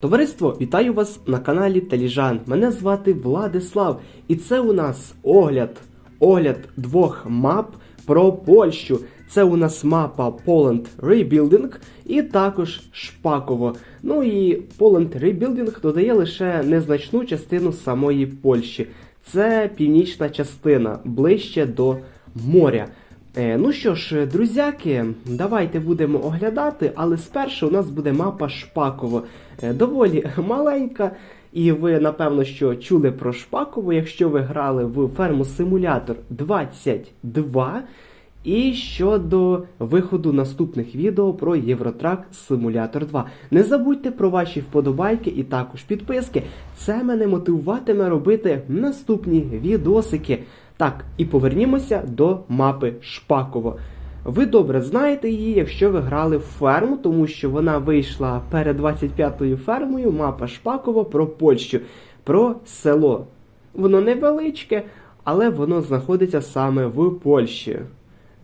Товариство, вітаю вас на каналі Теліжан. Мене звати Владислав, і це у нас огляд, огляд двох мап про Польщу. Це у нас мапа Poland Rebuilding і також Шпаково. Ну і Poland Rebuilding додає лише незначну частину самої Польщі. Це північна частина, ближче до моря. Е, ну що ж, друзяки, давайте будемо оглядати, але спершу у нас буде мапа Шпаково. Е, доволі маленька, і ви, напевно, що чули про Шпаково, якщо ви грали в ферму Симулятор 22. І щодо виходу наступних відео про Євротрак Симулятор 2. Не забудьте про ваші вподобайки і також підписки. Це мене мотивуватиме робити наступні відосики. Так, і повернімося до мапи Шпаково. Ви добре знаєте її, якщо ви грали в ферму, тому що вона вийшла перед 25-ю фермою, мапа Шпаково про Польщу, про село. Воно невеличке, але воно знаходиться саме в Польщі.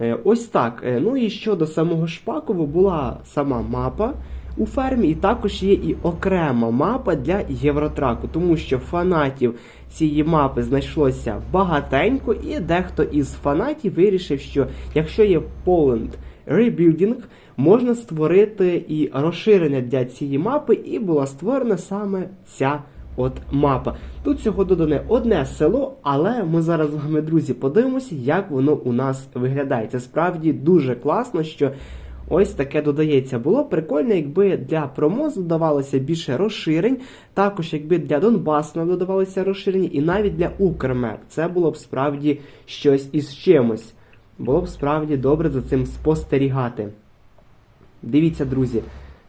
Е, Ось так. Е, Ну і щодо самого Шпаково була сама мапа у фермі, і також є і окрема мапа для Євротраку, тому що фанатів цієї мапи знайшлося багатенько, і дехто із фанатів вирішив, що якщо є Poland Rebuilding, можна створити і розширення для цієї мапи, і була створена саме ця от мапа. Тут всього додане одне село, але ми зараз з вами, друзі, подивимося, як воно у нас виглядає. Це справді дуже класно, що ось таке додається. Було прикольно, якби для промоз додавалося більше розширень, також якби для Донбасу додавалося розширення, і навіть для Укрмеп. Це було б справді щось із чимось. Було б справді добре за цим спостерігати. Дивіться, друзі,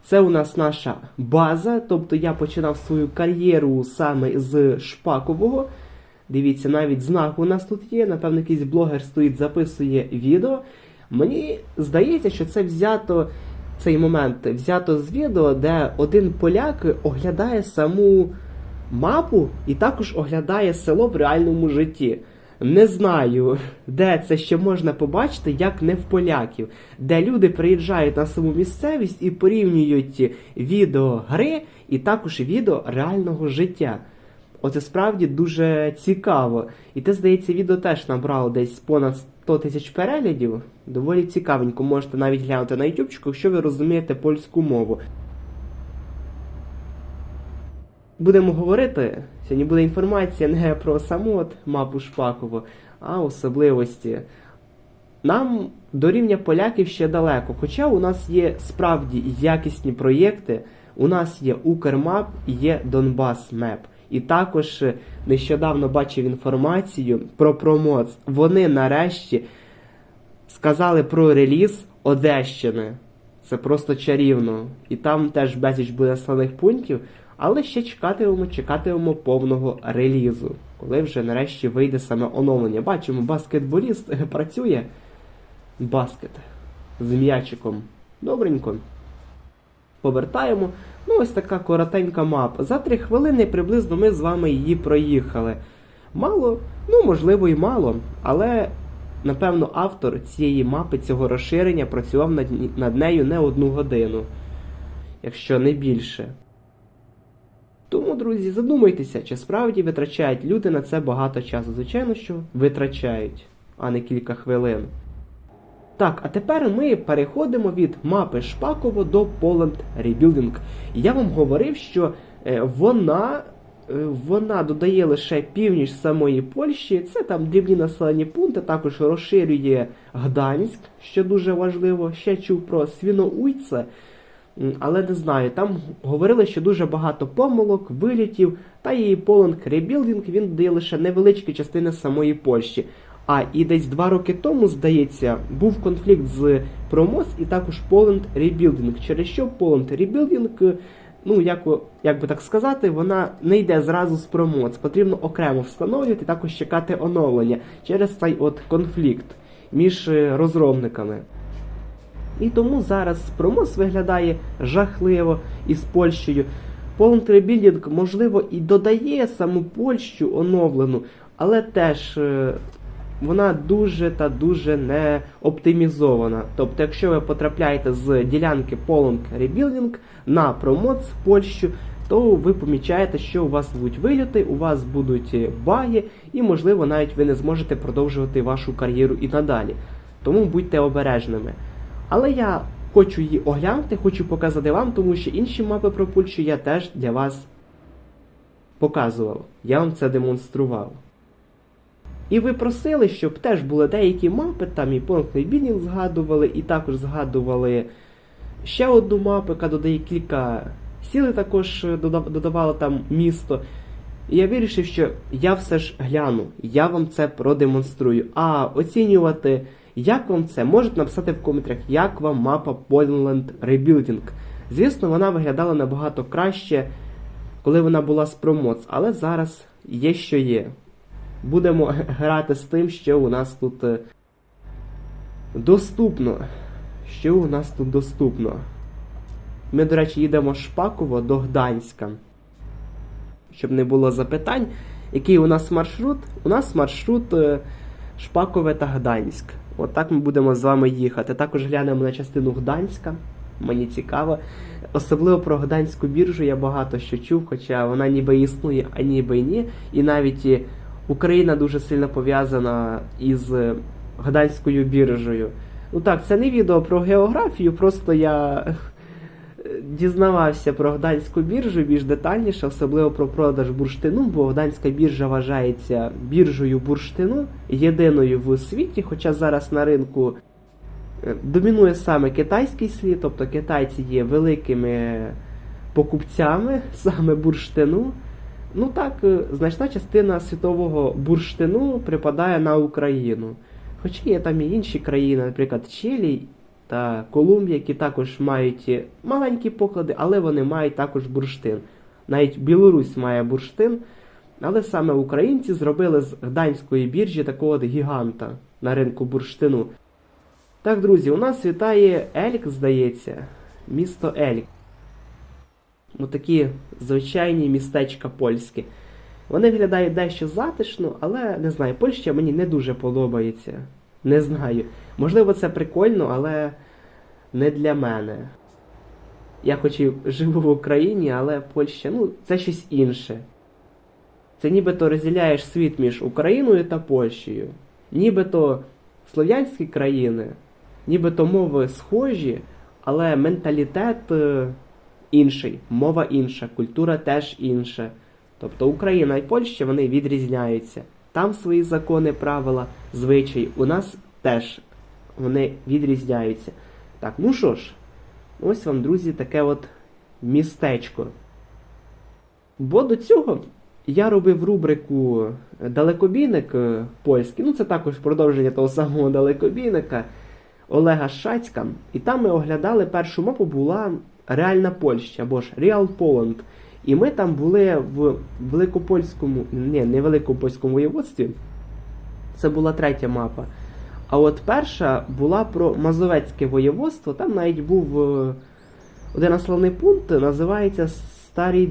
це у нас наша база. Тобто я починав свою кар'єру саме з Шпакового. Дивіться, навіть знак у нас тут є. Напевно, якийсь блогер стоїть, записує відео. Мені здається, що це взято. Цей момент взято з відео, де один поляк оглядає саму мапу і також оглядає село в реальному житті. Не знаю, де це ще можна побачити, як не в поляків, де люди приїжджають на саму місцевість і порівнюють відео гри і також відео реального життя. Оце справді дуже цікаво. І те, здається, відео теж набрало десь понад 100 тисяч переглядів. Доволі цікавенько, можете навіть глянути на ютубчику, якщо ви розумієте польську мову. Будемо говорити, сьогодні буде інформація не про саму от мапу Шпакову, а особливості. Нам до рівня поляків ще далеко, хоча у нас є справді якісні проєкти, у нас є Укрмап і є Донбас Меп. І також е, нещодавно бачив інформацію про промоц. Вони нарешті сказали про реліз Одещини. Це просто чарівно. І там теж безліч буде сланих пунктів, але ще чекатимемо, чекатимемо повного релізу, коли вже нарешті вийде саме оновлення. Бачимо, баскетболіст працює. Баскет з м'ячиком. Добренько. Повертаємо. Ну, ось така коротенька мапа. За три хвилини приблизно ми з вами її проїхали. Мало, ну можливо і мало, але напевно автор цієї мапи, цього розширення працював над, над нею не одну годину, якщо не більше. Тому, друзі, задумайтеся, чи справді витрачають люди на це багато часу. Звичайно, що витрачають, а не кілька хвилин. Так, а тепер ми переходимо від мапи Шпаково до Poland Rebuilding. Я вам говорив, що е, вона, е, вона додає лише північ самої Польщі, це там дрібні населені пункти, також розширює Гданськ, що дуже важливо. Ще чув про Свіноуйце, але не знаю. Там говорили, що дуже багато помилок, вилітів, та і Poland Rebuilding він дає лише невеличкі частини самої Польщі. А і десь два роки тому, здається, був конфлікт з Промос і також Poland Rebuilding, через що Poland Rebuilding, ну як, як би так сказати, вона не йде зразу з Промоц. Потрібно окремо встановлювати, також чекати оновлення через цей от конфлікт між е, розробниками. І тому зараз Промос виглядає жахливо із Польщею. Poland Rebuilding, можливо, і додає саму Польщу оновлену, але теж е, вона дуже та дуже не оптимізована. Тобто, якщо ви потрапляєте з ділянки Poland Rebuilding на промоц в Польщу, то ви помічаєте, що у вас будуть вильоти, у вас будуть баги, і, можливо, навіть ви не зможете продовжувати вашу кар'єру і надалі. Тому будьте обережними. Але я хочу її оглянути, хочу показати вам, тому що інші мапи про Польщу я теж для вас показував. Я вам це демонстрував. І ви просили, щоб теж були деякі мапи, там і пунктний бінінг згадували, і також згадували ще одну мапу, яка додає кілька сіли, також додавала там місто. І я вирішив, що я все ж гляну, я вам це продемонструю. А оцінювати, як вам це, можете написати в коментарях, як вам мапа Poland Rebuilding. Звісно, вона виглядала набагато краще, коли вона була з промоц, але зараз є що є. Будемо грати з тим, що у нас тут е, доступно. Що у нас тут доступно? Ми, до речі, їдемо Шпаково до Гданська. Щоб не було запитань, який у нас маршрут? У нас маршрут е, Шпакове та Гданськ. Отак ми будемо з вами їхати. Також глянемо на частину Гданська. Мені цікаво. Особливо про Гданську біржу я багато що чув, хоча вона ніби існує, а ніби ні. І навіть і Україна дуже сильно пов'язана із е, Гданською біржею. Ну так, це не відео про географію, просто я е, дізнавався про Гданську біржу більш детальніше, особливо про продаж бурштину, бо Гданська біржа вважається біржею бурштину, єдиною в світі, хоча зараз на ринку е, домінує саме китайський слід, тобто китайці є великими покупцями саме бурштину. Ну так, е, значна частина світового бурштину припадає на Україну. Хоча є там і інші країни, наприклад, Чилі та Колумбія, які також мають е, маленькі поклади, але вони мають також бурштин. Навіть Білорусь має бурштин, але саме українці зробили з Гданської біржі такого гіганта на ринку бурштину. Так, друзі, у нас вітає Елік, здається, місто Елік. Ну, такі звичайні містечка польські. Вони виглядають дещо затишно, але не знаю, Польща мені не дуже подобається. Не знаю. Можливо, це прикольно, але не для мене. Я хоч і живу в Україні, але Польща, ну, це щось інше. Це нібито розділяєш світ між Україною та Польщею. Нібито слов'янські країни, нібито мови схожі, але менталітет е, інший, мова інша, культура теж інша. Тобто Україна і Польща вони відрізняються. Там свої закони, правила, звичаї. У нас теж вони відрізняються. Так, ну що ж, ось вам, друзі, таке от містечко. Бо до цього я робив рубрику Далекобійник е, польський. Ну, це також продовження того самого далекобійника Олега Шацька. І там ми оглядали першу мапу була Реальна Польща або ж Real Poland. І ми там були в Великопольському, ні, не Великопольському воєводстві. Це була третя мапа. А от перша була про Мазовецьке воєводство. Там навіть був е, один населений пункт, називається Старий,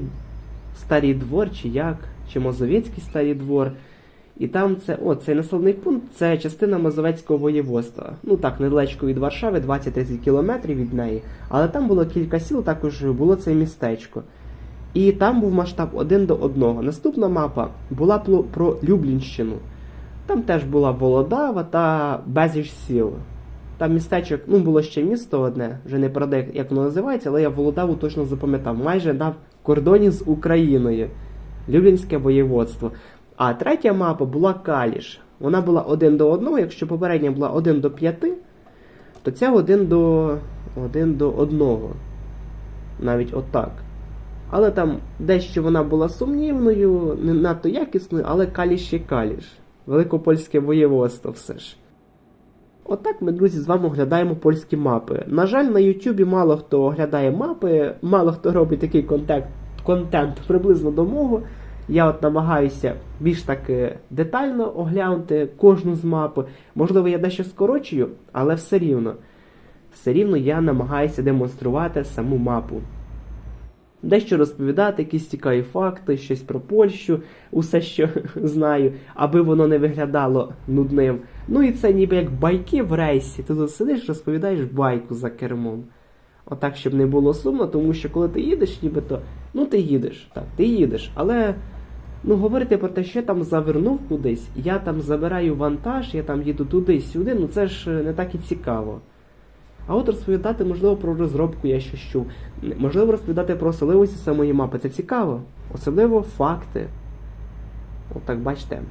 Старий двор, чи як, чи Мазовецький старий двор. І там це, о, цей населений пункт це частина Мазовецького воєводства. Ну так, недалечко від Варшави, 20-30 кілометрів від неї. Але там було кілька сіл, також було це містечко. І там був масштаб один до одного. Наступна мапа була про- Люблінщину. Там теж була Володава та безліч сіл. Там містечок, ну було ще місто одне, вже не пригадаю, як воно називається, але я Володаву точно запам'ятав. Майже на кордоні з Україною. Люблінське воєводство. А третя мапа була Каліш. Вона була один до одного. Якщо попередня була один до п'яти, то ця один до один до одного. Навіть отак. Але там дещо вона була сумнівною, не надто якісною, але каліш є каліш. Великопольське воєводство все ж. Отак ми, друзі, з вами оглядаємо польські мапи. На жаль, на Ютубі мало хто оглядає мапи, мало хто робить такий контент, контент приблизно до мого. Я от намагаюся більш так детально оглянути кожну з мап. Можливо, я дещо скорочую, але все рівно. Все рівно я намагаюся демонструвати саму мапу. Дещо розповідати, якісь цікаві факти, щось про Польщу, усе, що знаю, аби воно не виглядало нудним. Ну і це ніби як байки в рейсі. Ти тут сидиш, розповідаєш байку за кермом. Отак, щоб не було сумно, тому що коли ти їдеш, нібито Ну, ти їдеш, так, ти їдеш, але ну, говорити про те, що я там завернув кудись, я там забираю вантаж, я там їду туди-сюди, ну це ж е, не так і цікаво. А от розповідати, можливо, про розробку я щось чув. Можливо, розповідати про особливості самої мапи. Це цікаво. Особливо факти. Отак бачите.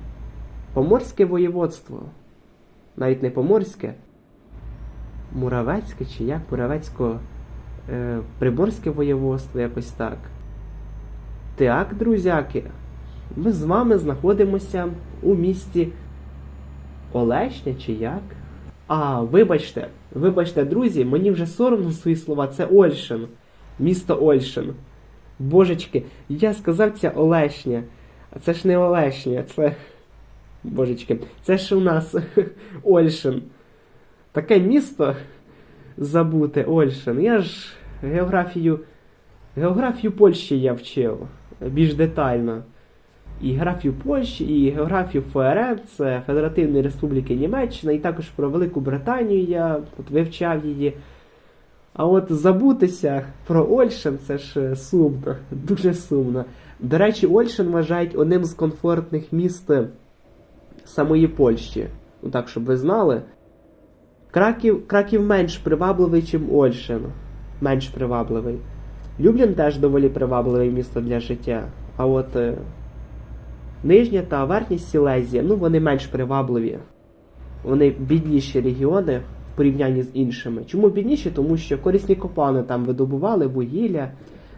Поморське воєводство. Навіть не поморське. Муравецьке чи як? Муравецько. Е, Приморське воєводство, якось так. Так, друзяки. Ми з вами знаходимося у місті Олешня чи як? А, вибачте, вибачте, друзі, мені вже соромно свої слова. Це Ольшин. Місто Ольшин. Божечки, я сказав це Олешня. А це ж не Олешня, це. Божечки, це ж у нас Ольшин. Таке місто забуте Ольшин. Я ж географію. Географію Польщі я вчив більш детально. І географію Польщі, і географію ФРН, це Федеративної Республіки Німеччина, і також про Велику Британію я от вивчав її. А от забутися про Ольшин це ж е, сумно, дуже сумно. До речі, Ольшин вважають одним з комфортних міст самої Польщі. Ну так, щоб ви знали. Краків, Краків менш привабливий, ніж Ольшин. Менш привабливий. Люблін теж доволі привабливе місто для життя. А от е, Нижня та Верхня Сілезія, ну вони менш привабливі. Вони бідніші регіони в порівнянні з іншими. Чому бідніші? Тому що корисні копани там видобували, вугілля,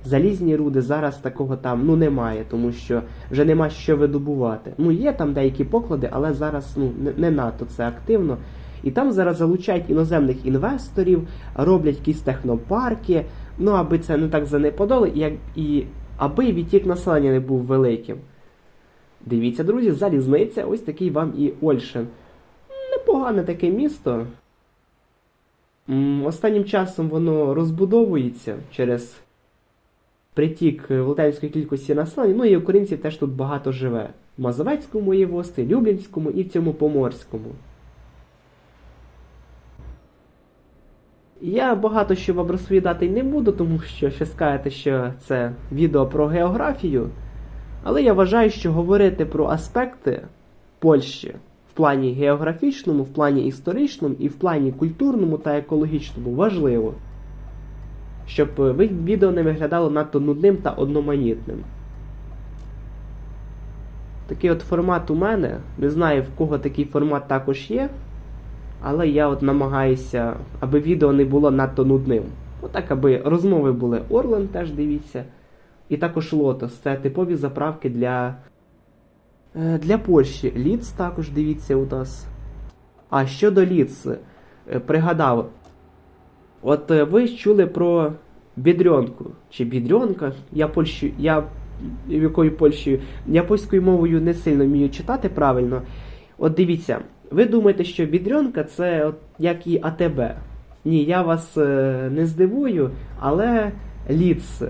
залізні руди. Зараз такого там ну немає, тому що вже нема що видобувати. Ну є там деякі поклади, але зараз ну не, надто це активно. І там зараз залучають іноземних інвесторів, роблять якісь технопарки. Ну аби це не так занепадало, як- і аби відтік населення не був великим. Дивіться, друзі, залізниця, ось такий вам і Ольшин. Непогане таке місто. Останнім часом воно розбудовується через притік велетенської кількості населення. Ну і українців теж тут багато живе. В Мазовецькому воєводстві, Люблінському і в цьому Поморському. Я багато що вам розповідати не буду, тому що ще скажете, що це відео про географію. Але я вважаю, що говорити про аспекти Польщі в плані географічному, в плані історичному і в плані культурному та екологічному важливо, щоб е, відео не виглядало надто нудним та одноманітним. Такий от формат у мене. Не знаю, в кого такий формат також є. Але я от намагаюся, аби відео не було надто нудним. Отак, аби розмови були. Орлен теж дивіться. І також Лотос. Це типові заправки для, е, для Польщі. Ліц також дивіться у нас. А щодо Ліц, е, пригадав. От е, ви чули про бідрьонку чи бідрьонка. Я Польщу, я якою Польщею, я польською мовою не сильно вмію читати правильно. От дивіться, ви думаєте, що бідрьонка це от як і АТБ. Ні, я вас не здивую, але ліц,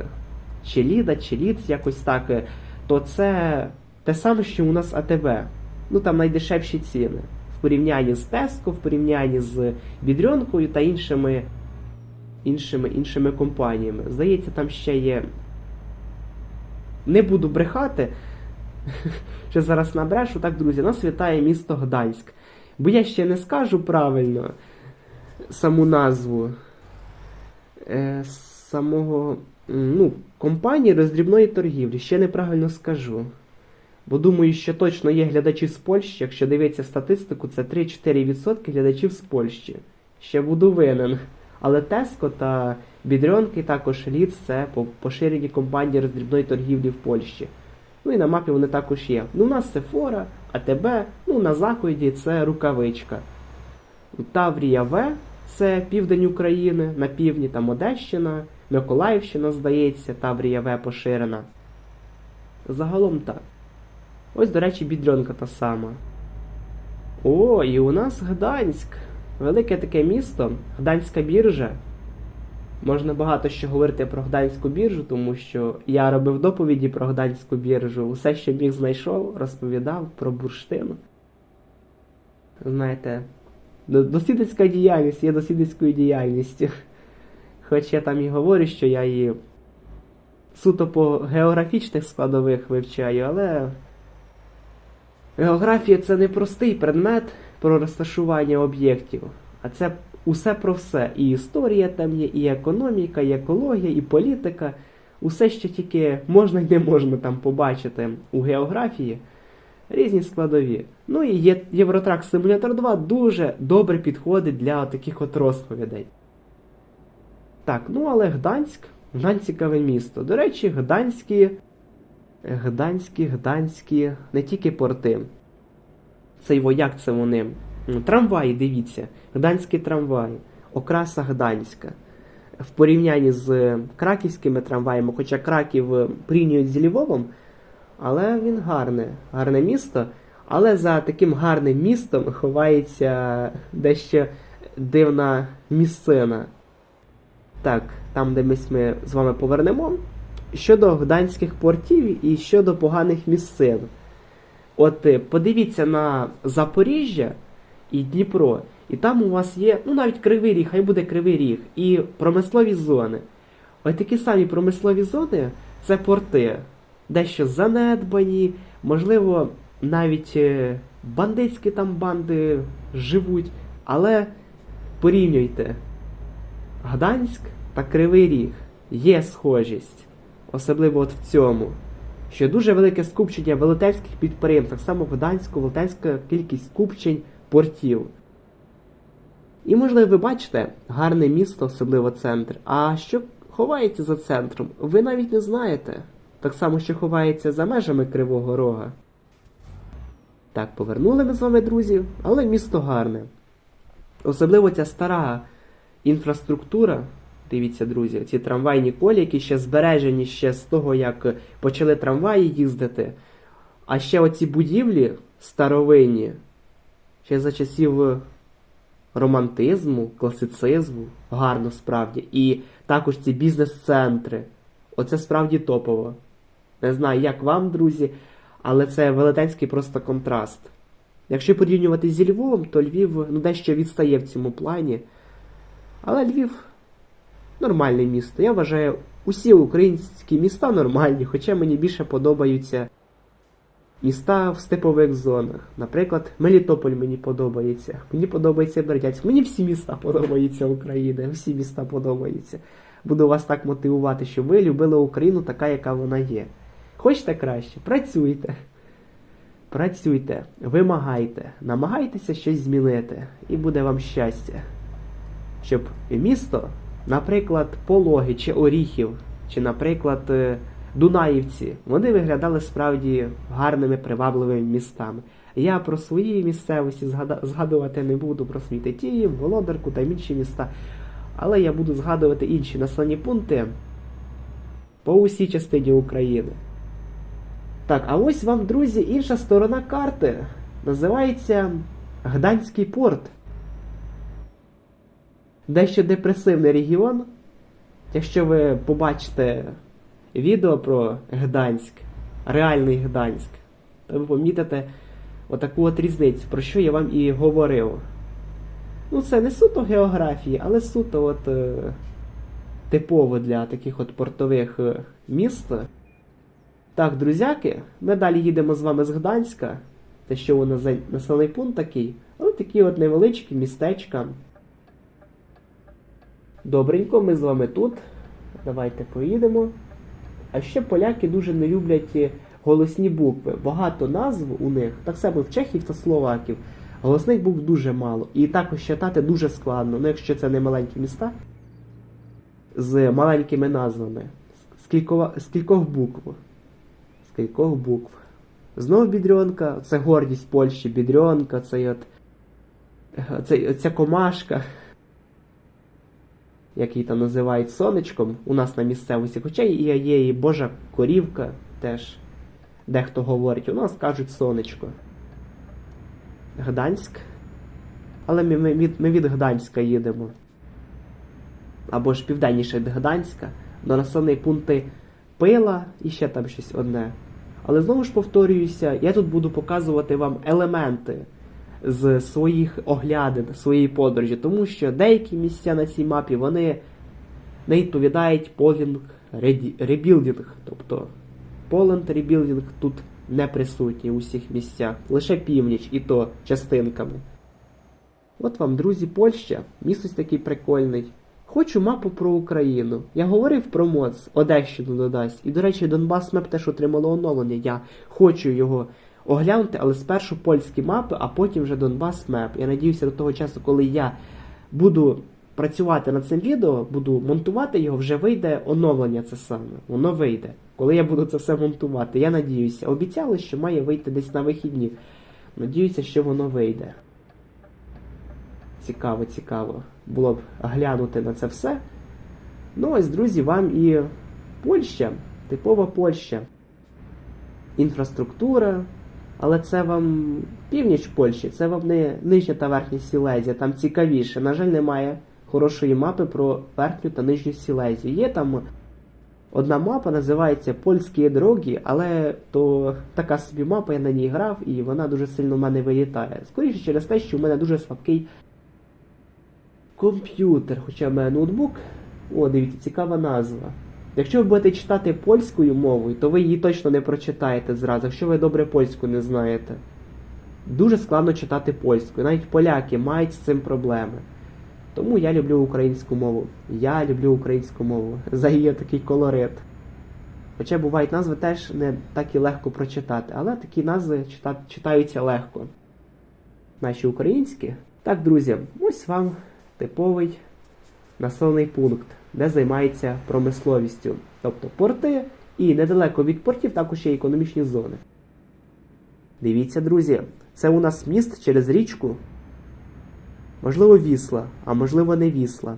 чи Ліда, чи Ліц, якось так, е, то це те саме, що у нас АТБ. Ну там найдешевші ціни. В порівнянні з Теско, в порівнянні з бідрьонкою та іншими, іншими, іншими компаніями. Здається, там ще є. Не буду брехати. Ще зараз набрешу, так, друзі, нас вітає місто Гданськ. Бо я ще не скажу правильно саму назву е, самого ну, компанії роздрібної торгівлі. Ще неправильно скажу. Бо думаю, що точно є глядачі з Польщі. Якщо дивитися статистику, це 3-4% глядачів з Польщі. Ще буду винен. Але Теско та Бідрьонки також Ліц це по- поширені компанії роздрібної торгівлі в Польщі. Ну і на мапі вони також є. Ну, у нас це Фора, АТБ, ну на заході це рукавичка. Таврія В це південь України, на півдні там Одещина, Миколаївщина, здається, Таврія В поширена. Загалом так. Ось, до речі, бідрьонка та сама. О, і у нас Гданськ. Велике таке місто, Гданська біржа. Можна багато що говорити про Гданську біржу, тому що я робив доповіді про Гданську біржу. Усе, що міг знайшов, розповідав про бурштин. Знаєте, до- дослідницька діяльність є дослідницькою діяльністю. Хоч я там і говорю, що я її суто по географічних складових вивчаю, але географія це не простий предмет про розташування об'єктів, а це усе про все. І історія там є, і економіка, і екологія, і політика. Усе, що тільки можна і не можна там побачити у географії. Різні складові. Ну і Євротрак Симулятор 2 дуже добре підходить для таких от розповідей. Так, ну але Гданськ, цікаве місто. До речі, Гданські, Гданські, Гданські, не тільки порти. Цей вояк це вони. Трамваї, дивіться, Гданські трамваї, окраса Гданська. В порівнянні з краківськими трамваями, хоча Краків е, порівнюють з Львовом, але він гарне, гарне місто. Але за таким гарним містом ховається дещо дивна місцина. Так, там, де ми, з вами повернемо. Щодо гданських портів і щодо поганих місцин. От е, подивіться на Запоріжжя і Дніпро, і там у вас є, ну навіть кривий ріг, хай буде кривий ріг, і промислові зони. Ось такі самі промислові зони це порти, дещо занедбані, можливо, навіть е, бандитські там банди живуть, але порівнюйте. Гданськ та Кривий Ріг є схожість, особливо от в цьому, що дуже велике скупчення велетенських підприємств, так само в Гданську велетенська кількість скупчень портів. І, можливо, ви бачите гарне місто, особливо центр. А що ховається за центром, ви навіть не знаєте. Так само, що ховається за межами Кривого Рога. Так, повернули ми з вами, друзі, але місто гарне. Особливо ця стара інфраструктура. Дивіться, друзі, ці трамвайні колії, які ще збережені ще з того, як почали трамваї їздити. А ще оці будівлі старовинні, ще за часів романтизму, класицизму, гарно справді. І також ці бізнес-центри. Оце справді топово. Не знаю, як вам, друзі, але це велетенський просто контраст. Якщо порівнювати зі Львовом, то Львів ну, дещо відстає в цьому плані. Але Львів нормальне місто. Я вважаю, усі українські міста нормальні, хоча мені більше подобаються міста в степових зонах. Наприклад, Мелітополь мені подобається. Мені подобається Бердянськ. Мені всі міста подобаються України. Всі міста подобаються. Буду вас так мотивувати, щоб ви любили Україну така, яка вона є. Хочете краще? Працюйте. Працюйте, вимагайте, намагайтеся щось змінити, і буде вам щастя. Щоб місто, наприклад, Пологи чи Оріхів, чи, наприклад, е, Дунаївці, вони виглядали справді гарними, привабливими містами. Я про свої місцевості згадувати не буду, про свій Тетіїв, Володарку та інші міста. Але я буду згадувати інші населені пункти по усій частині України. Так, а ось вам, друзі, інша сторона карти. Називається Гданський порт. Дещо депресивний регіон. Якщо ви побачите відео про Гданськ, реальний Гданськ, то ви помітите отаку от різницю, про що я вам і говорив. Ну, це не суто географії, але суто от, е, типово для таких от портових е, міст. Так, друзяки, ми далі їдемо з вами з Гданська. Це що воно за населений пункт такий. Ось такі от невеличкі містечка. Добренько, ми з вами тут. Давайте поїдемо. А ще поляки дуже не люблять е, голосні букви. Багато назв у них, так само в Чехів та Словаків. Голосних букв дуже мало. І також читати дуже складно. Ну, якщо це не маленькі міста з маленькими назвами. З, кількова, з кількох букв. З кількох букв. Знову бідрьонка, це гордість Польщі, бідрьонка, цей от, е, цей, ця комашка, який там називають сонечком у нас на місцевості. Хоча є, є і Божа корівка теж. Дехто говорить, у нас кажуть сонечко. Гданськ. Але ми, ми, від, ми від Гданська їдемо. Або ж південніше від Гданська, до населені пункти Пила і ще там щось одне. Але знову ж повторююся, я тут буду показувати вам елементи з своїх оглядин, своєї подорожі, тому що деякі місця на цій мапі вони не відповідають повним реді- ребілдинг, тобто Poland ребілдинг тут не присутній у всіх місцях, лише північ і то частинками. От вам, друзі, Польща, місто такий прикольний. Хочу мапу про Україну. Я говорив про МОЦ, Одещину додасть. І, до речі, Донбас Меп теж отримало оновлення. Я хочу його оглянути, але спершу польські мапи, а потім вже Донбас Меп. Я надіюся, до того часу, коли я буду працювати над цим відео, буду монтувати його, вже вийде оновлення це саме. Воно вийде. Коли я буду це все монтувати, я надіюся. Обіцяли, що має вийти десь на вихідні. Надіюся, що воно вийде. Цікаво, цікаво було б глянути на це все. Ну ось, друзі, вам і Польща, типова Польща. Інфраструктура, але це вам північ Польщі, це вам не нижня та верхня Сілезія, там цікавіше. На жаль, немає хорошої мапи про верхню та нижню Сілезію. Є там одна мапа, називається Польські дороги, але то така собі мапа, я на ній грав, і вона дуже сильно в мене вилітає. Скоріше через те, що в мене дуже слабкий комп'ютер, хоча в мене ноутбук. О, дивіться, цікава назва. Якщо ви будете читати польською мовою, то ви її точно не прочитаєте зразу, якщо ви добре польську не знаєте. Дуже складно читати польською. Навіть поляки мають з цим проблеми. Тому я люблю українську мову. Я люблю українську мову. За її такий колорит. Хоча бувають назви теж не так і легко прочитати, але такі назви чита- читаються легко. Наші українські. Так, друзі, ось вам типовий населений пункт, де займається промисловістю. Тобто порти і недалеко від портів також є економічні зони. Дивіться, друзі, це у нас міст через річку. Можливо, Вісла, а можливо, не Вісла.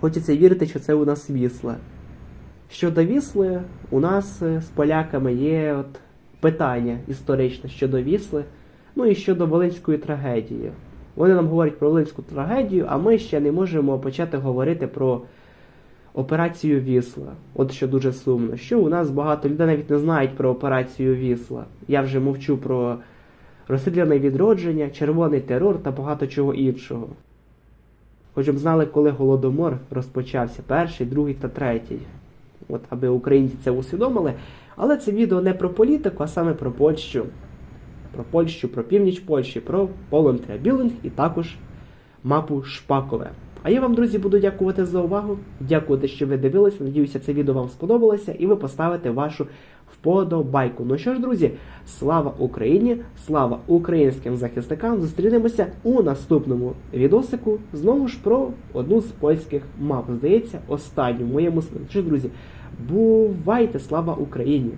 Хочеться вірити, що це у нас Вісла. Щодо Вісли, у нас е, з поляками є от питання історичне щодо Вісли, ну і щодо Волинської трагедії. Вони нам говорять про Волинську трагедію, а ми ще не можемо почати говорити про операцію Вісла. От що дуже сумно. Що у нас багато людей навіть не знають про операцію Вісла. Я вже мовчу про розстріляне відродження, червоний терор та багато чого іншого. Хоч б знали, коли голодомор розпочався перший, другий та третій. От аби українці це усвідомили. Але це відео не про політику, а саме про Польщу. Про Польщу, про північ Польщі, про Poland Rebuilding і також мапу Шпакове. А я вам, друзі, буду дякувати за увагу. Дякувати, що ви дивилися. Надіюся, це відео вам сподобалося, і ви поставите вашу вподобайку. Ну що ж, друзі, слава Україні! Слава українським захисникам! Зустрінемося у наступному відосику. Знову ж про одну з польських мап. Здається, останню в моєму сні. Що друзі, бувайте! Слава Україні!